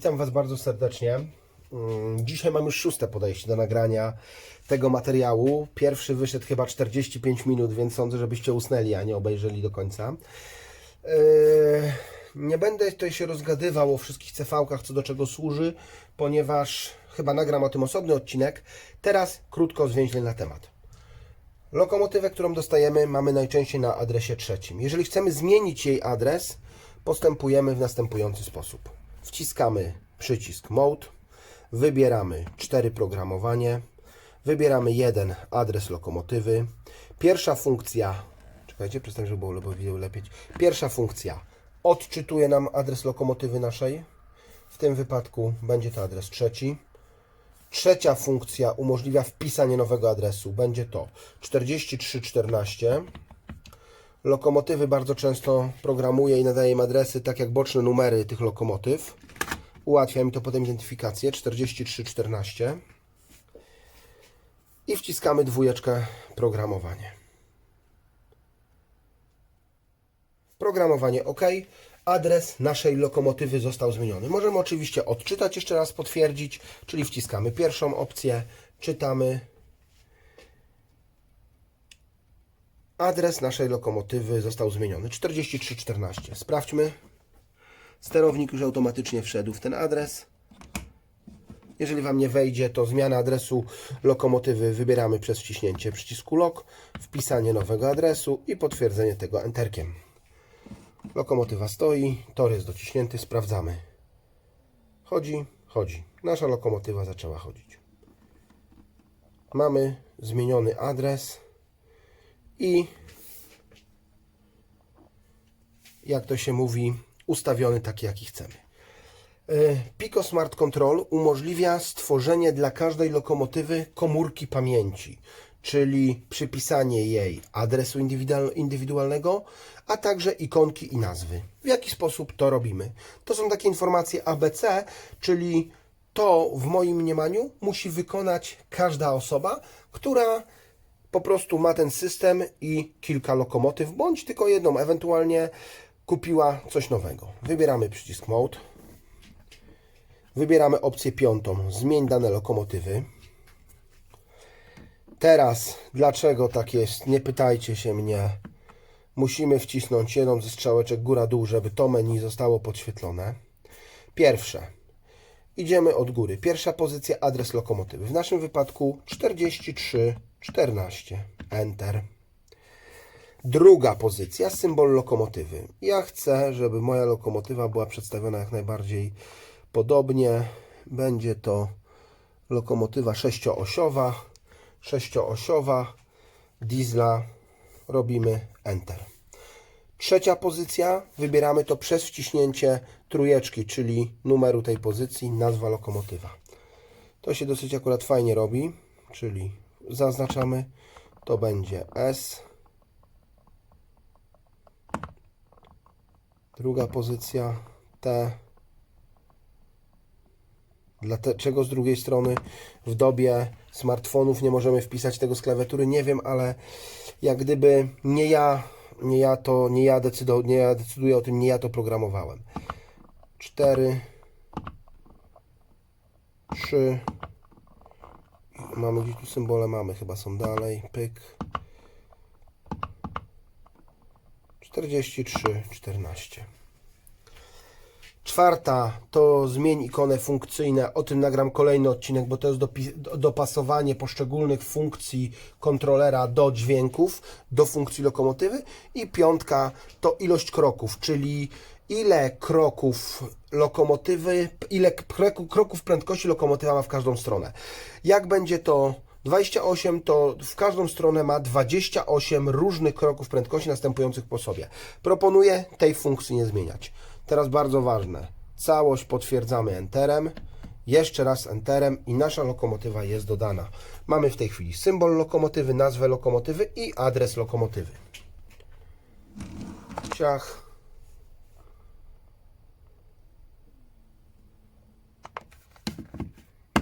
Witam Was bardzo serdecznie. Mm, Dzisiaj mam już szóste podejście do nagrania tego materiału. Pierwszy wyszedł chyba 45 minut, więc sądzę, żebyście usnęli, a nie obejrzeli do końca. Yy, Nie będę tutaj się rozgadywał o wszystkich CV-kach, co do czego służy, ponieważ chyba nagram o tym osobny odcinek. Teraz krótko zwięźle na temat. Lokomotywę, którą dostajemy, mamy najczęściej na adresie trzecim. Jeżeli chcemy zmienić jej adres, postępujemy w następujący sposób. Wciskamy przycisk Mode, wybieramy 4 programowanie, wybieramy jeden adres lokomotywy. Pierwsza funkcja, czekajcie, przedstawię, żeby było lepiej, lepiej. Pierwsza funkcja odczytuje nam adres lokomotywy naszej. W tym wypadku będzie to adres trzeci. Trzecia funkcja umożliwia wpisanie nowego adresu. Będzie to 4314. Lokomotywy bardzo często programuje i nadaje im adresy, tak jak boczne numery tych lokomotyw. Ułatwia mi to potem identyfikację 4314. I wciskamy dwójeczkę programowanie. Programowanie OK. Adres naszej lokomotywy został zmieniony. Możemy oczywiście odczytać, jeszcze raz potwierdzić, czyli wciskamy pierwszą opcję, czytamy. Adres naszej lokomotywy został zmieniony 4314. Sprawdźmy. Sterownik już automatycznie wszedł w ten adres. Jeżeli Wam nie wejdzie, to zmiana adresu lokomotywy wybieramy przez wciśnięcie przycisku LOK, wpisanie nowego adresu i potwierdzenie tego enterkiem. Lokomotywa stoi, tor jest dociśnięty, sprawdzamy. Chodzi, chodzi. Nasza lokomotywa zaczęła chodzić. Mamy zmieniony adres i jak to się mówi, ustawiony taki, jaki chcemy. E, Pico Smart Control umożliwia stworzenie dla każdej lokomotywy komórki pamięci, czyli przypisanie jej adresu indywidual- indywidualnego, a także ikonki i nazwy. W jaki sposób to robimy? To są takie informacje ABC, czyli to w moim mniemaniu musi wykonać każda osoba, która po prostu ma ten system i kilka lokomotyw, bądź tylko jedną, ewentualnie kupiła coś nowego. Wybieramy przycisk Mode. Wybieramy opcję piątą, zmień dane lokomotywy. Teraz, dlaczego tak jest, nie pytajcie się mnie. Musimy wcisnąć jedną ze strzałeczek góra-dół, żeby to menu zostało podświetlone. Pierwsze, idziemy od góry. Pierwsza pozycja, adres lokomotywy. W naszym wypadku 4314. Enter. Druga pozycja, symbol lokomotywy. Ja chcę, żeby moja lokomotywa była przedstawiona jak najbardziej podobnie. Będzie to lokomotywa sześcioosiowa. Sześcioosiowa diesla. Robimy Enter. Trzecia pozycja, wybieramy to przez wciśnięcie trójeczki, czyli numeru tej pozycji, nazwa lokomotywa. To się dosyć akurat fajnie robi, czyli zaznaczamy, to będzie S. Druga pozycja T. Dlaczego z drugiej strony w dobie smartfonów nie możemy wpisać tego z klawiatury? Nie wiem, ale jak gdyby nie ja, nie ja to, nie ja, decydo, nie ja decyduję o tym, nie ja to programowałem. 4 3 Mamy gdzieś tu symbole, mamy chyba są dalej. Pyk. 43, 14. Czwarta to zmień ikonę funkcyjne. O tym nagram kolejny odcinek, bo to jest dopasowanie poszczególnych funkcji kontrolera do dźwięków, do funkcji lokomotywy. I piątka to ilość kroków, czyli ile kroków lokomotywy, ile kroków prędkości lokomotywa ma w każdą stronę. Jak będzie to 28 to w każdą stronę ma 28 różnych kroków prędkości następujących po sobie. Proponuję tej funkcji nie zmieniać. Teraz bardzo ważne. Całość potwierdzamy Enterem. Jeszcze raz Enterem i nasza lokomotywa jest dodana. Mamy w tej chwili symbol lokomotywy, nazwę lokomotywy i adres lokomotywy. Ciach.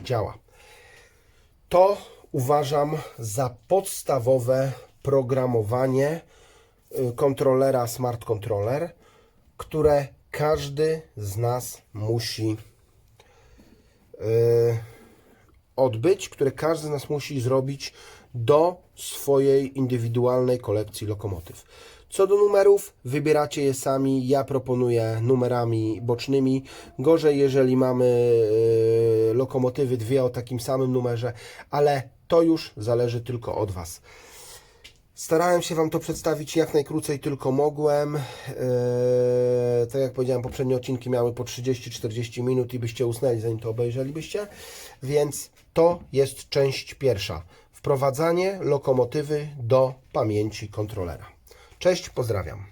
Działa. To uważam za podstawowe programowanie y, kontrolera Smart Controller, które każdy z nas musi odbyć, które każdy z nas musi zrobić do swojej indywidualnej kolekcji lokomotyw. Co do numerów, wybieracie je sami. Ja proponuję numerami bocznymi. Gorzej, jeżeli mamy e, lokomotywy dwie o takim samym numerze, ale to już zależy tylko od Was. Starałem się Wam to przedstawić jak najkrócej tylko mogłem. Eee, tak jak powiedziałem, poprzednie odcinki miały po 30-40 minut i byście usnęli zanim to obejrzelibyście. Więc to jest część pierwsza. Wprowadzanie lokomotywy do pamięci kontrolera. Cześć, pozdrawiam.